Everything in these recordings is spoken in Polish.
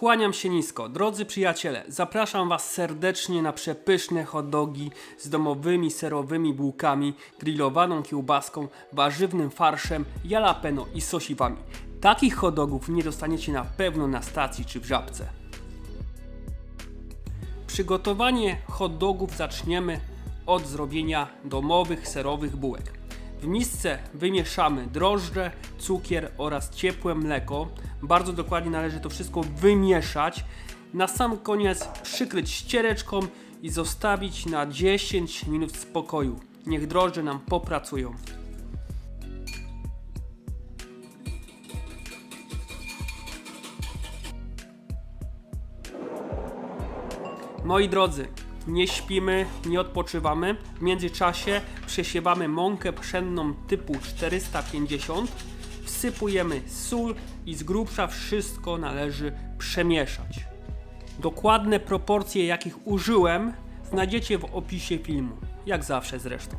Kłaniam się nisko. Drodzy przyjaciele, zapraszam Was serdecznie na przepyszne hot dogi z domowymi serowymi bułkami, grillowaną kiełbaską, warzywnym farszem, jalapeno i sosiwami. Takich hot dogów nie dostaniecie na pewno na stacji czy w żabce. Przygotowanie hot dogów zaczniemy od zrobienia domowych serowych bułek. W misce wymieszamy drożdże, cukier oraz ciepłe mleko. Bardzo dokładnie należy to wszystko wymieszać. Na sam koniec przykryć ściereczką i zostawić na 10 minut w spokoju. Niech drożdże nam popracują. Moi drodzy, nie śpimy, nie odpoczywamy. W międzyczasie przesiewamy mąkę pszenną typu 450, wsypujemy sól i z grubsza wszystko należy przemieszać. Dokładne proporcje, jakich użyłem, znajdziecie w opisie filmu, jak zawsze zresztą.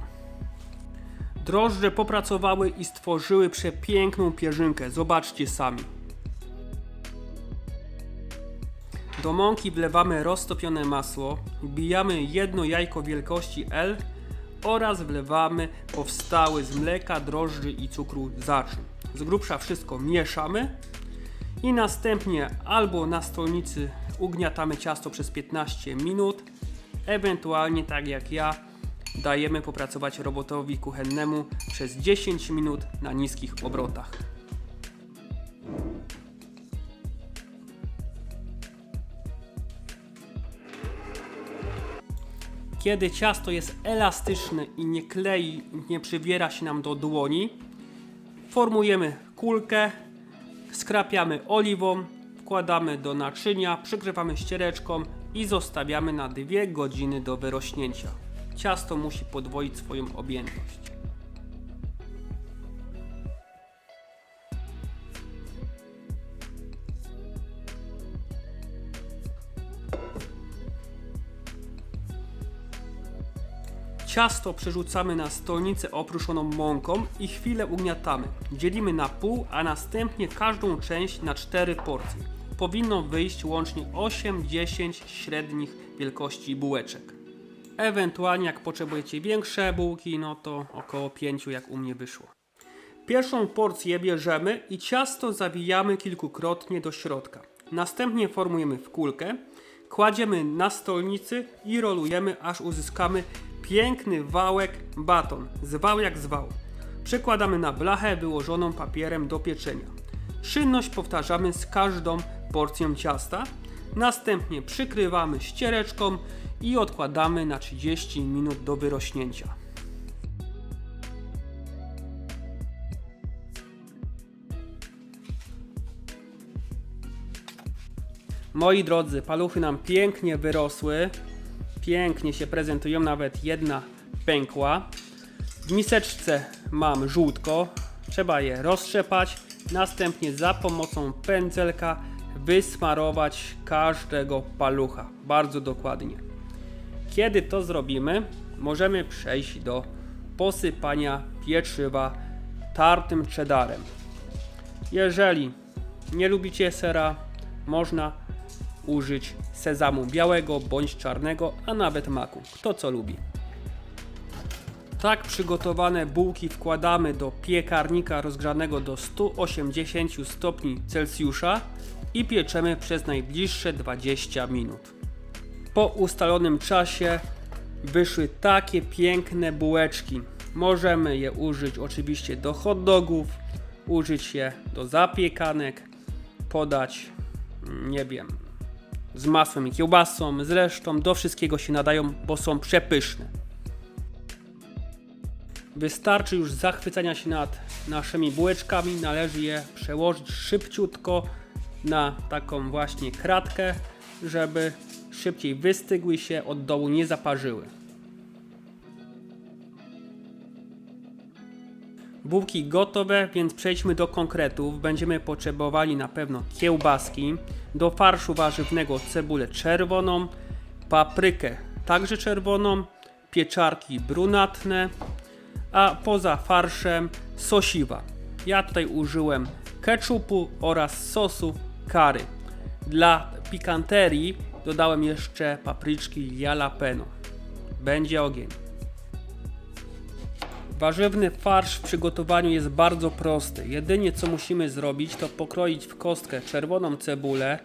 Drożdże popracowały i stworzyły przepiękną pierzynkę, zobaczcie sami. Do mąki wlewamy roztopione masło, wbijamy jedno jajko wielkości L oraz wlewamy powstały z mleka, drożdży i cukru zaczyn. Z grubsza wszystko mieszamy i następnie albo na stolnicy ugniatamy ciasto przez 15 minut, ewentualnie tak jak ja dajemy popracować robotowi kuchennemu przez 10 minut na niskich obrotach. Kiedy ciasto jest elastyczne i nie klei, nie przybiera się nam do dłoni, formujemy kulkę, skrapiamy oliwą, wkładamy do naczynia, przykrywamy ściereczką i zostawiamy na 2 godziny do wyrośnięcia. Ciasto musi podwoić swoją objętość. Ciasto przerzucamy na stolnicę opruszoną mąką i chwilę ugniatamy. Dzielimy na pół, a następnie każdą część na 4 porcje. Powinno wyjść łącznie 8-10 średnich wielkości bułeczek. Ewentualnie jak potrzebujecie większe bułki, no to około 5 jak u mnie wyszło. Pierwszą porcję bierzemy i ciasto zawijamy kilkukrotnie do środka. Następnie formujemy w kulkę, kładziemy na stolnicy i rolujemy aż uzyskamy piękny wałek baton, zwał jak zwał. Przekładamy na blachę wyłożoną papierem do pieczenia. Czynność powtarzamy z każdą porcją ciasta. Następnie przykrywamy ściereczką i odkładamy na 30 minut do wyrośnięcia. Moi drodzy, paluchy nam pięknie wyrosły. Pięknie się prezentują, nawet jedna pękła. W miseczce mam żółtko, trzeba je roztrzepać, następnie za pomocą pędzelka wysmarować każdego palucha bardzo dokładnie. Kiedy to zrobimy, możemy przejść do posypania pieczywa tartym cheddarem. Jeżeli nie lubicie sera, można użyć sezamu białego bądź czarnego, a nawet maku. Kto co lubi. Tak przygotowane bułki wkładamy do piekarnika rozgrzanego do 180 stopni Celsjusza i pieczemy przez najbliższe 20 minut. Po ustalonym czasie wyszły takie piękne bułeczki. Możemy je użyć oczywiście do hot dogów, użyć je do zapiekanek, podać, nie wiem, z masłem i kiełbasą, zresztą do wszystkiego się nadają, bo są przepyszne. Wystarczy już zachwycenia się nad naszymi bułeczkami, należy je przełożyć szybciutko na taką właśnie kratkę, żeby szybciej wystygły się, od dołu nie zaparzyły. Bułki gotowe, więc przejdźmy do konkretów. Będziemy potrzebowali na pewno kiełbaski, do farszu warzywnego cebulę czerwoną, paprykę także czerwoną, pieczarki brunatne, a poza farszem sosiwa. Ja tutaj użyłem ketchupu oraz sosu curry. Dla pikanterii dodałem jeszcze papryczki jalapeno. Będzie ogień. Warzywny farsz w przygotowaniu jest bardzo prosty. Jedynie co musimy zrobić to pokroić w kostkę czerwoną cebulę.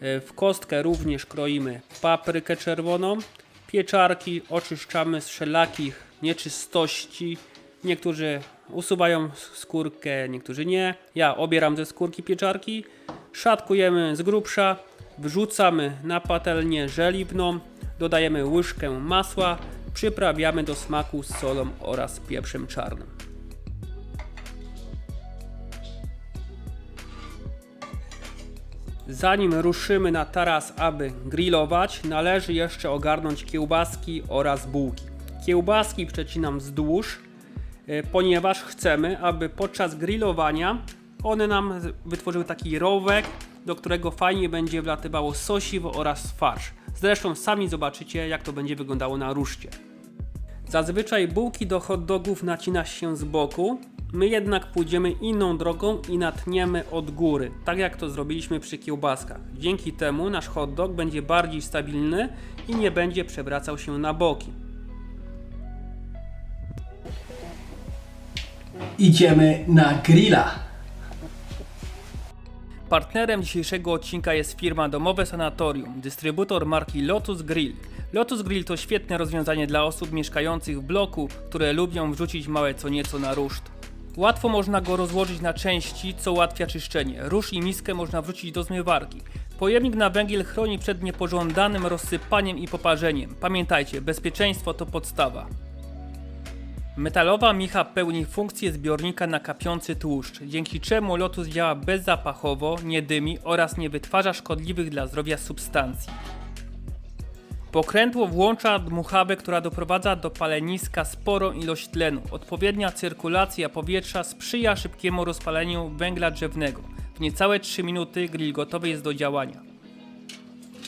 E, W kostkę również kroimy paprykę czerwoną. Pieczarki oczyszczamy z wszelakich nieczystości. Niektórzy usuwają skórkę, niektórzy nie. Ja obieram ze skórki pieczarki. Szatkujemy z grubsza. Wrzucamy na patelnię żeliwną. Dodajemy łyżkę masła. Przyprawiamy do smaku z solą oraz pieprzem czarnym. Zanim ruszymy na taras, aby grillować, należy jeszcze ogarnąć kiełbaski oraz bułki. Kiełbaski przecinam wzdłuż, e, ponieważ chcemy, aby podczas grillowania one nam wytworzyły taki rowek, do którego fajnie będzie wlatywało sosiwo oraz farsz. Zresztą sami zobaczycie, jak to będzie wyglądało na ruszcie. Zazwyczaj bułki do hot dogów nacina się z boku, my jednak pójdziemy inną drogą i natniemy od góry, tak jak to zrobiliśmy przy kiełbaskach. Dzięki temu nasz hot dog będzie bardziej stabilny i nie będzie przewracał się na boki. Idziemy na grilla. Partnerem dzisiejszego odcinka jest firma Domowe Sanatorium, dystrybutor marki Lotus Grill. Lotus Grill to świetne rozwiązanie dla osób mieszkających w bloku, które lubią wrzucić małe co nieco na ruszt. Łatwo można go rozłożyć na części, co ułatwia czyszczenie. Róż i miskę można wrzucić do zmywarki. Pojemnik na węgiel chroni przed niepożądanym rozsypaniem i poparzeniem. Pamiętajcie, bezpieczeństwo to podstawa. Metalowa micha pełni funkcję zbiornika na kapiący tłuszcz, dzięki czemu Lotus działa bezzapachowo, nie dymi oraz nie wytwarza szkodliwych dla zdrowia substancji. Pokrętło włącza dmuchawę, która doprowadza do paleniska sporą ilość tlenu. Odpowiednia cyrkulacja powietrza sprzyja szybkiemu rozpaleniu węgla drzewnego. W niecałe 3 minuty grill gotowy jest do działania.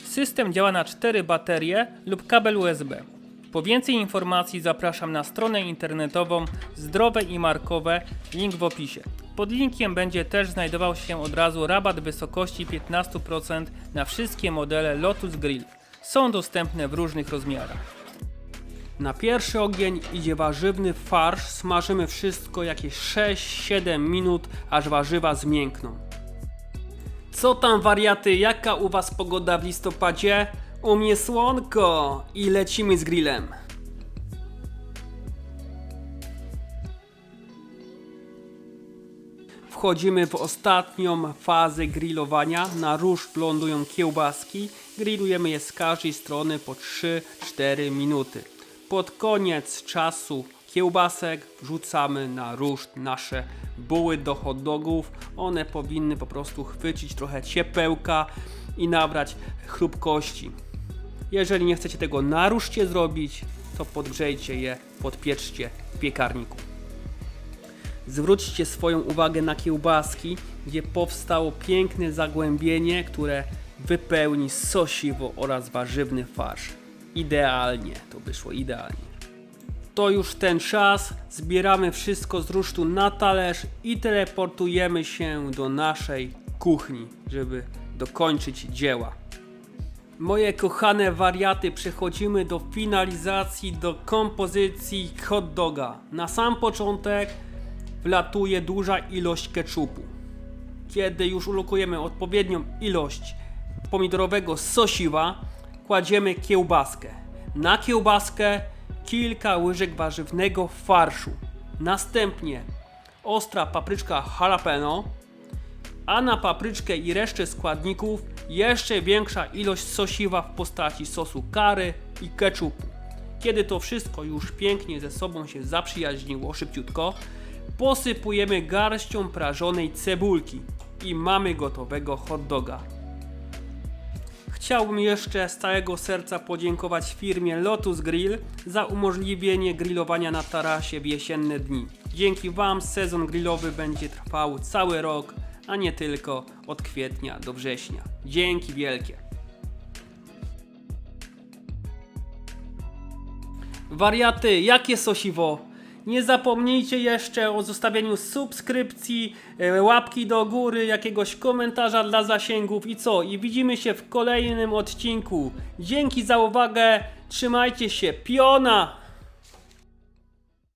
System działa na 4 baterie lub kabel USB. Po więcej informacji zapraszam na stronę internetową Zdrowe i Markowe, link w opisie. Pod linkiem będzie też znajdował się od razu rabat w wysokości 15% na wszystkie modele Lotus Grill. Są dostępne w różnych rozmiarach. Na pierwszy ogień idzie warzywny farsz. Smażymy wszystko jakieś 6-7 minut, aż warzywa zmiękną. Co tam wariaty, jaka u was pogoda w listopadzie? U mnie słonko i lecimy z grillem. Wchodzimy w ostatnią fazę grillowania. Na róż lądują kiełbaski. Grillujemy je z każdej strony po 3-4 minuty. Pod koniec czasu kiełbasek wrzucamy na róż nasze buły do hot dogów. One powinny po prostu chwycić trochę ciepełka i nabrać chrupkości. Jeżeli nie chcecie tego na ruszcie zrobić, to podgrzejcie je, podpieczcie w piekarniku. Zwróćcie swoją uwagę na kiełbaski, gdzie powstało piękne zagłębienie, które wypełni sosiwo oraz warzywny farsz. Idealnie, to wyszło idealnie. To już ten czas, zbieramy wszystko z rusztu na talerz i teleportujemy się do naszej kuchni, żeby dokończyć dzieła. Moje kochane wariaty, przechodzimy do finalizacji, do kompozycji hot doga. Na sam początek wlatuje duża ilość keczupu. Kiedy już ulokujemy odpowiednią ilość pomidorowego sosiwa, kładziemy kiełbaskę. Na kiełbaskę kilka łyżek warzywnego farszu. Następnie ostra papryczka jalapeno, a na papryczkę i resztę składników jeszcze większa ilość sosiwa w postaci sosu curry i ketchupu. Kiedy to wszystko już pięknie ze sobą się zaprzyjaźniło szybciutko, posypujemy garścią prażonej cebulki i mamy gotowego hot doga. Chciałbym jeszcze z całego serca podziękować firmie Lotus Grill za umożliwienie grillowania na tarasie w jesienne dni. Dzięki Wam sezon grillowy będzie trwał cały rok, a nie tylko od kwietnia do września. Dzięki wielkie. Wariaty, jakie sosiwo? Nie zapomnijcie jeszcze o zostawieniu subskrypcji, e, łapki do góry, jakiegoś komentarza dla zasięgów i co? I widzimy się w kolejnym odcinku. Dzięki za uwagę, trzymajcie się, piona!